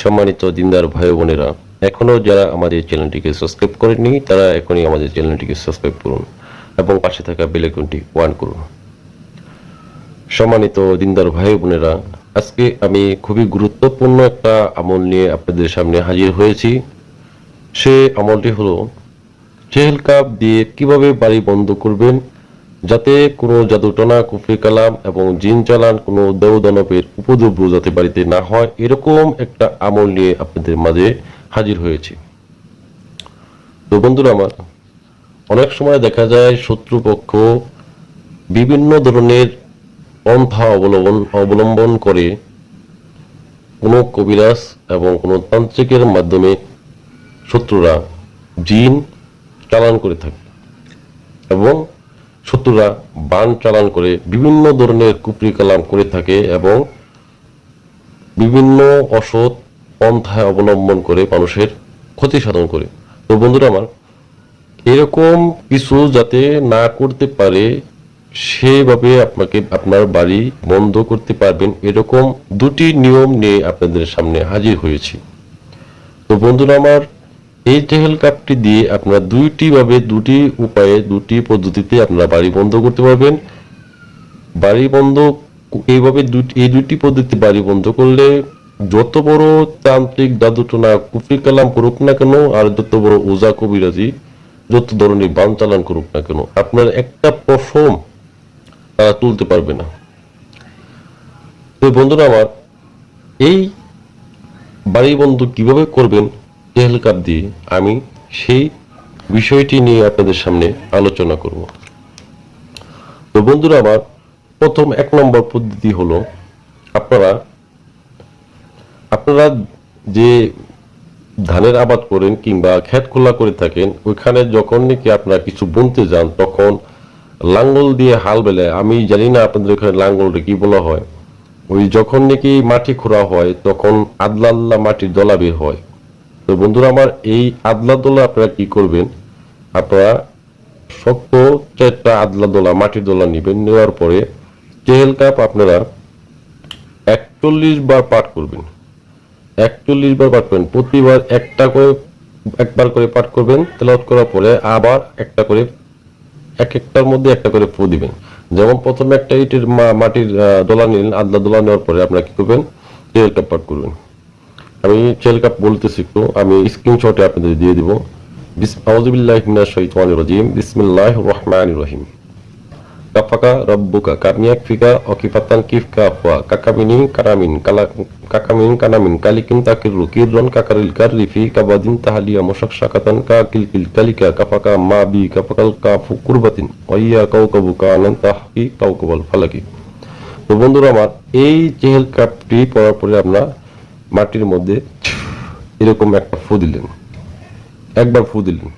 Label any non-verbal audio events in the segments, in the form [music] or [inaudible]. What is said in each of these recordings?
সম্মানিত দিনদার ভাই বোনেরা এখনও যারা আমাদের চ্যানেলটিকে সাবস্ক্রাইব করেননি, তারা এখনই আমাদের চ্যানেলটিকে সাবস্ক্রাইব করুন এবং পাশে থাকা বেল আইকনটি ওয়ান করুন। সম্মানিত দিনদার ভাই বোনেরা আজকে আমি খুবই গুরুত্বপূর্ণ একটা আমল নিয়ে আপনাদের সামনে হাজির হয়েছি। সে আমলটি হলো চেহেল কাপ দিয়ে কীভাবে বাড়ি বন্ধ করবেন যাতে কোনো জাদুটনা, কুফরি কালাম এবং জিন চালান কোনো দেবদানবের উপদ্রব যাতে বাড়িতে না হয়, এরকম একটা আমল নিয়ে আপনাদের মাঝে হাজির হয়েছে। তো বন্ধুরা আমার, অনেক সময় দেখা যায় শত্রুপক্ষ বিভিন্ন ধরনের পন্থা অবলম্বন অবলম্বন করে কোনো কবিরাজ এবং কোনো তান্ত্রিকের মাধ্যমে শত্রুরা জিন চালান করে থাকে। এবং শত্রুরা বান চালান করে বিভিন্ন ধরনের কুপরি কালাম করে থাকে এবং বিভিন্ন অসৎ পন্থায় অবলম্বন করে মানুষের ক্ষতি সাধন করে। তো বন্ধুরা আমার, এরকম কিছু যাতে না করতে পারে, সেভাবে আপনাকে আপনার বাড়ি বন্ধ করতে পারবেন, এরকম দুটি নিয়ম নিয়ে আপনাদের সামনে হাজির হয়েছি। তো বন্ধুরা আমার এই টেহেল কাপটি দিয়ে আপনারা দুইটি ভাবে দুটি উপায়ে, দুটি পদ্ধতিতে আপনারা বাড়ি বন্ধ করতে পারবেন। বাড়ি বন্ধ এইভাবে এই দুটি পদ্ধতি বাড়ি বন্ধ করলে যত বড় তান্ত্রিক জাদুটনা কুফরি কালাম করুক না কেন, আর যত বড় ওজা কবিরাজি যত ধরনের বান চালান করুক না কেন, আপনার একটা পশম তারা তুলতে পারবে না। বন্ধুরা আমার, এই বাড়ি বন্ধ কীভাবে করবেন? কাপ দিয়ে আমি সেই বিষয়টি নিয়ে আপনাদের সামনে আলোচনা করব। তো বন্ধুরা, আমার প্রথম এক নম্বর পদ্ধতি হলো, আপনারা আপনারা যে ধানের আবাদ করেন কিংবা ক্ষেত খোলা করে থাকেন, ওইখানে যখন নাকি আপনারা কিছু বুনতে যান, তখন লাঙ্গল দিয়ে হাল বেলে, আমি জানি না আপনাদের ওখানে লাঙ্গলটা কি বলা হয়, ওই যখন নাকি মাটি খোঁড়া হয়, তখন আদলা আদলা মাটির দলা বের হয়। তো বন্ধুরা, আমার এই আদলা দোলা আপনারা কি করবেন? আপনারা শক্ত চারটা আদলা দোলা, মাটির দোলা নেবেন, নেওয়ার পরে তেল কাপ আপনারা একচল্লিশ বার পাঠ করবেন। একচল্লিশ বার পাঠ করবেন। প্রতিবার একটা করে, একবার করে পাঠ করবেন, তেলাওয়াত করার পরে আবার একটা করে, এক একটার মধ্যে একটা করে ফু দিবেন। যেমন প্রথমে একটা ইটের মাটির দোলা নিলেন, আদলা দোলা নেওয়ার পরে আপনারা কি করবেন? তেল কাপ পাঠ করবেন। আমি চেল কাপ বলতেছি একটু, আমি স্ক্রিনশটে আপনাদের দিয়ে দিব। আউযুবিল্লাহি মিনাশ শাইতানির রাজিম। বিসমিল্লাহির রহমানির রহিম। কাফাকা রব্বুকা কামিয়াক ফিকা অকিফাতান কিফকা, আফওয়া, কাকামিনি কারামিন, কালা, কাকামিন কানামিন, কালিকিন তাকিরু কিররন কাকারিল কারিফি কাবাদিন তাহালিয়া, মুশাক শাকাতান কাকিল কিল কালিকা, কাফাকা মা বি, কাফাকাল কাফু কুরবাতিন, ওয়াইয়া কাউকাবু কানান তাহকি কাউকাবাল ফালাকি। তো বন্ধুরা, আমার এই চেহেল কাপটি পড়ার পরে আমরা মাটির মধ্যে এরকম একটা ফু দিলেন। একবার ফু দিলেন।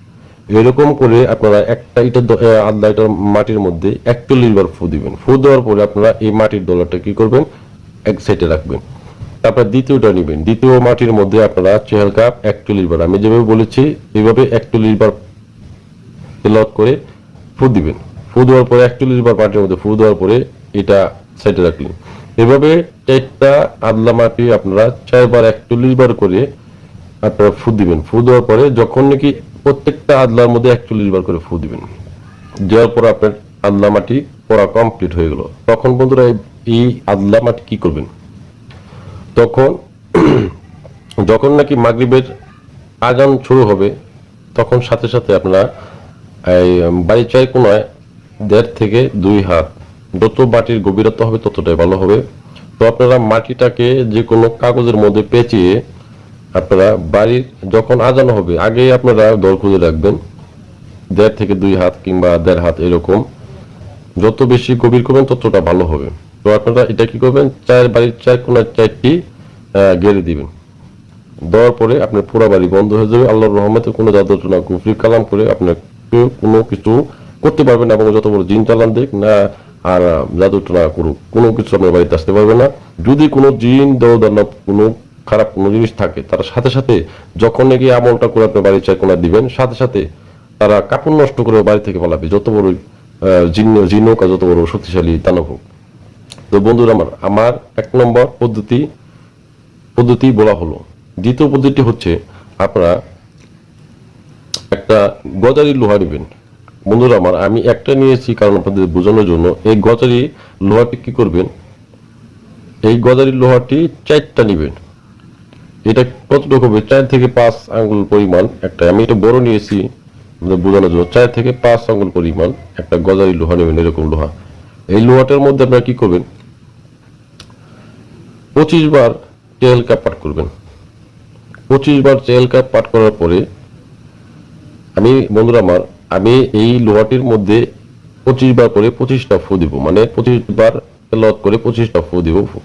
এরকম করে আপনারা একটা ইটার আধা ইটার মাটির মধ্যে একচল্লিশ বার ফু দিবেন। ফু দেওয়ার পরে আপনারা এই মাটির ডলারটা কি করবেন? এক সাইডে রাখবেন। তারপর দ্বিতীয়টা নেবেন। দ্বিতীয় মাটির মধ্যে আপনারা চেহাল কাপ একচল্লিশ বার আমি যেভাবে বলেছি, এইভাবে একচল্লিশ বার তেলাওয়াত করে ফু দিবেন। ফু দেওয়ার পরে একচল্লিশ বার মাটির মধ্যে ফু দেওয়ার পরে এটা সাইডে রাখলেন। এভাবে চারটা আদলা মাটি আপনারা চারবার একচল্লিশ বার করে আপনারা ফু দিবেন। ফু দেওয়ার পরে যখন নাকি প্রত্যেকটা আদলার মধ্যে একচল্লিশ বার করে ফু দিবেন। দেওয়ার পর আপনার আদলা মাটি পড়া কমপ্লিট হয়ে গেল। তখন বন্ধুরা এই- আদলা মাটি কি করবেন? তখন [clears throat] যখন নাকি মাগরিবের আজান শুরু হবে, তখন সাথে সাথে আপনারা এই বাড়ির চাই কোনায় দেড় থেকে দুই হাত যত মাটির গভীরতা হবে ততটাই ভালো হবে। তো আপনারা মাটিটাকে যে কোনো কাগজের মধ্যে পেঁচিয়ে আপনারা বাড়ির যখন আজানো হবে আগে আপনারা দর খুঁজে রাখবেন। দেড় থেকে দুই হাত কিংবা দেড় হাত এরকম। যত বেশি গভীর করবেন, ততটা ভালো হবে। তো আপনারা এটা কি করবেন? চায়ের বাড়ির চার কোনার চারটি গেড়ে দিবেন। দেওয়ার পরে আপনার পুরো বাড়ি বন্ধ হয়ে যাবে। আল্লাহর রহমতে কোনো জাদুটনা কুফরি, কালাম করে আপনার কোনো কিছু করতে পারবেন এবং যত বড় জিন চালান দেখ না আর জাদুটনা করুক কোনো কিছু আপনার বাড়িতে আসতে পারবে না। যদি কোনো জিন দেওয়া দানব কোনো খারাপ কোনো জিনিস থাকে, তার সাথে সাথে যখন নাকি আমলটা করে আপনার বাড়ির চার কোনা দিবেন, সাথে সাথে তারা কাপড় নষ্ট করে বাড়ি থেকে পালাবে, যত বড় জিন জিন হোক আর যত বড় শক্তিশালী দানব হোক। তো বন্ধুরা আমার আমার এক নম্বর পদ্ধতি পদ্ধতি বলা হলো। দ্বিতীয় পদ্ধতি হচ্ছে আপনারা একটা গজারি লোহা নেবেন। বন্ধুরা আমার, আমি একটা নিয়েছি কারণ আপনাদের বোঝানোর জন্য। এই গজারি লোহাটি কি করবেন? এই গজারি লোহাটি চারটা নেবেন। এটা কতটুকু হবে? চার থেকে পাঁচ আঙ্গুল পরিমাণ একটা। আমি এটা বড় নিয়েছি, আপনাদের বোঝানোর জন্য। চার থেকে পাঁচ আঙ্গুল পরিমাণ একটা গজারি লোহা নেবেন, এরকম লোহা। এই লোহাটার মধ্যে আপনারা কি করবেন? পঁচিশ বার চেল কাপ পাঠ করবেন। পঁচিশ বার চেল কাপ পাঠ করার পরে, আমি বন্ধুরা আমার আমি এই লোহাটির মধ্যে পঁচিশ বার করে পঁচিশটা ফু দিব। মানে পঁচিশ বার তেলাওয়াত করে পঁচিশটা ফু দিব ফু।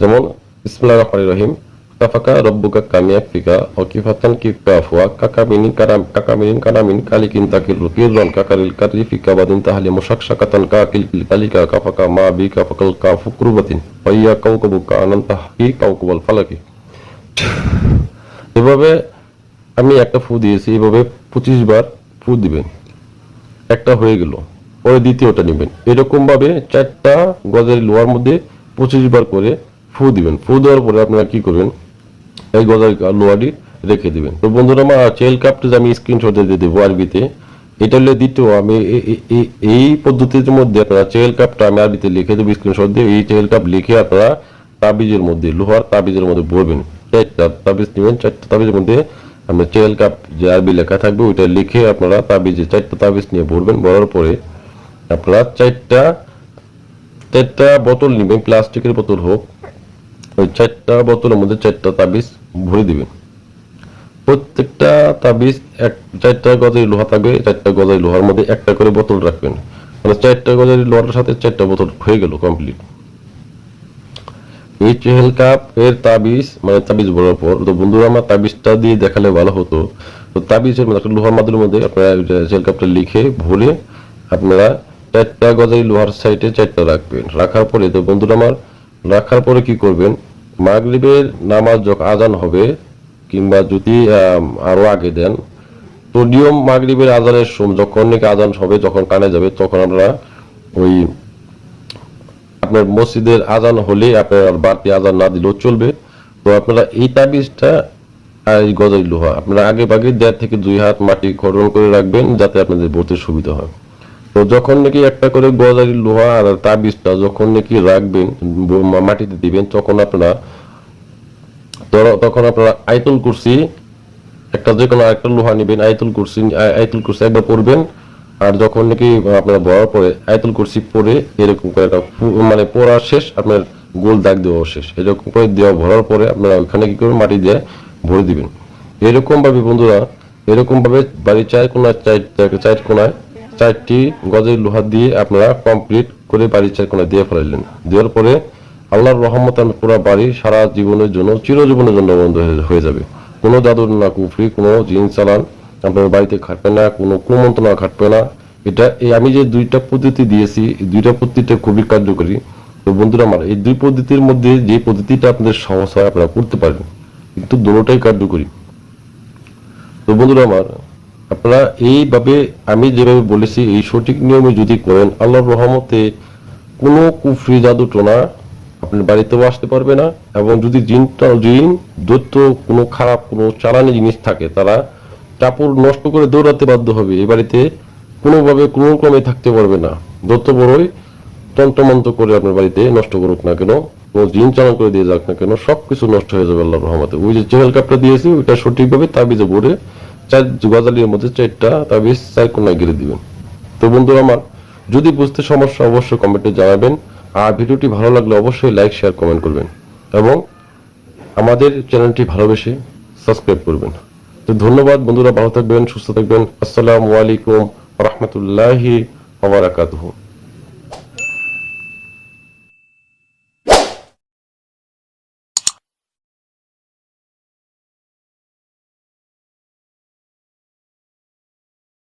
যেমন ইসমিল্লাহ রহমান রহিম, কাফাকা রব্বুকা কামিয়া ফিকা অকিফাতান কি কাফুয়া কাকামিনি কারাম কাকামিনিন কারামিন, কালিকিন তাকিল কিরন কাকারিল কারি ফিকা বাদিন তাহলে মুশাক শাকাতান কাকিল কালিকা, কাফাকা মা বি, কাফাকাল কাফু কুরবাতিন ওয়াইয়া কাউকাবু কানান্তা হি কাউকাবাল ফালাকি। এভাবে আমি একটা ফু দিয়েছি, এভাবে পঁচিশ বার ফু দিবেন। একটা হয়ে গেল, পরে দ্বিতীয়টা নেবেন। এরকম ভাবে চারটা গজের লোহার মধ্যে পঁচিশ বার করে ফু দিবেন। ফু দেওয়ার পরে আপনারা কি করবেন? এই গজার লোহাটি রেখে দিবেন। তো বন্ধুরা, আমার চেল কাপটা আমি স্ক্রিনশট দিয়ে দেবো আরবিতে, এটা হলে দ্বিতীয়, আমি এই পদ্ধতির মধ্যে আপনারা চেল কাপটা আমি আরবিতে লিখে দেবো স্ক্রিনশট দিয়ে। এই চেল কাপ লিখে আপনারা তাবিজের মধ্যে, লোহার তাবিজের মধ্যে ভরবেন। চারটা তাবিজ নেবেন, চারটা তাবিজের মধ্যে আপনার চেল কাপ যে আরবি লেখা থাকবে, ওইটা লিখে আপনারা তাবিজে, চারটা তাবিজ নিয়ে ভরবেন, ভরার পরে আপনারা চারটা চারটা বোতল নেবেন, প্লাস্টিকের বোতল হোক, ওই চারটা বোতলের মধ্যে চারটা তাবিজ ভরে দিবেন। প্রত্যেকটা তাবিজ এক, চারটা গজারি লোহা থাকবে, চারটা গজারি লোহার মধ্যে একটা করে বোতল রাখবেন। মানে চারটা গজারি লোহার সাথে চারটা বোতল হয়ে গেল কমপ্লিট এই চেহেল কাপ এর তাবিজ মানে তাবিজ বলার পর, তো বন্ধুরা আমার তাবিজটা দিয়ে দেখালে ভালো হতো। তো তাবিজের মধ্যে একটা লোহার মাদুরের মধ্যে আপনারা চেহেল কাপটা লিখে ভরে আপনারা চারটা গজারি লোহার সাইডে চারটা রাখবেন। রাখার পরে, তো বন্ধুরা আমার, রাখার পরে কি করবেন? মাগরিবের নামাজ যখন আজান হবে, কিংবা যদি আরও আগে দেন, তো নিয়ম মাগরিবের আজানের সময়, যখন নাকি আজান হবে, যখন কানে যাবে, তখন আমরা ওই আপনার মসজিদের আজান হলে আপনার বাড়তি আজান না দিলেও চলবে। তো আপনারা এই তাবিজটা আর এই গজারি লোহা, আপনারা আগে ভাগে দেড় থেকে দুই হাত মাটি খরণ করে রাখবেন যাতে আপনাদের ভরতে সুবিধা হয়। তো যখন নাকি একটা করে গজারি লোহা আর তাবিজটা যখন নাকি রাখবেন মাটিতে দিবেন, তখন আপনারা তখন আপনারা আইতুল কুরসি, একটা যে কোনো একটা লোহা নেবেন আইতুল কুরসি আইতুল কুরসি একবার পড়বেন আর যখন নাকি আপনার বড় পরে আইতুল কুরসি পরে এরকম করে একটা মানে পড়া শেষ, আপনার গোল দাগ দেওয়া শেষ। এরকম করে দেওয়া ভরার পরে আপনারা ওইখানে কি করবেন? মাটি দিয়ে ভরে দিবেন। এরকম ভাবে বন্ধুরা এরকম ভাবে বাড়ির চার কোনায় চার কোনায় চারটি গজের লোহা দিয়ে আপনারা কমপ্লিট করে বাড়ির চার কোনায় দিয়ে ফেলাইলেন। দেওয়ার পরে আল্লাহর রহমত আপনার পুরো বাড়ি সারা জীবনের জন্য, চিরজীবনের জন্য বন্ধ হয়ে যাবে। কোনো দাদুর না কুফরি কোনো জিন চালান আপনার বাড়িতে খাটবে না, কোনো কুমন্ত্রণা খাটবে না। এটা এই আমি যে দুইটা পদ্ধতি দিয়েছি, এই দুইটা পদ্ধতিটা খুবই কার্যকরী। তো বন্ধুরা আমার, এই দুই পদ্ধতির মধ্যে যে পদ্ধতিটা আপনাদের সহজ হয়, আপনারা করতে পারেন কিন্তু দুটোটাই কার্যকরী। তো বন্ধুরা আমার, আপনারা এইভাবে আমি যেভাবে বলেছি, এই সঠিক নিয়মে যদি করেন, আল্লাহর রহমতে কোনো কুফরি জাদু টোনা আপনার বাড়িতেও আসতে পারবে না। এবং যদি জিনটা জিন, দৈত্য, কোনো খারাপ, কোনো চালানি জিনিস থাকে, তারা কাপড় নষ্ট করে দৌড়াতে বাধ্য হবে। এ বাড়িতে কোনোভাবে কোনো ক্রমে থাকতে পারবে না। দত্ত বড়ই তন্ত্রমন্ত্র করে আপনার বাড়িতে নষ্ট করুক না কেন, কোনো জিন চালন করে দিয়ে যাক না কেন, সবকিছু নষ্ট হয়ে যাবে আল্লাহর রহমতে। ওই যে চেহেল কাপটা দিয়েছি, ওইটা সঠিকভাবে তাবিজে ভরে চার গজালির মধ্যে চারটা তাবিজ চার কোনায় গিরে দিবেন। তো বন্ধুরা আমার, যদি বুঝতে সমস্যা অবশ্যই কমেন্টে জানাবেন। আর ভিডিওটি ভালো লাগলে অবশ্যই লাইক, শেয়ার, কমেন্ট করবেন। এবং আমাদের চ্যানেলটি ভালোবেসে সাবস্ক্রাইব করবেন। তো ধন্যবাদ বন্ধুরা ভালো থাকবেন সুস্থ থাকবেন। আসসালামু আলাইকুম রহমতুল্লাহি ওয়া বারাকাতুহু।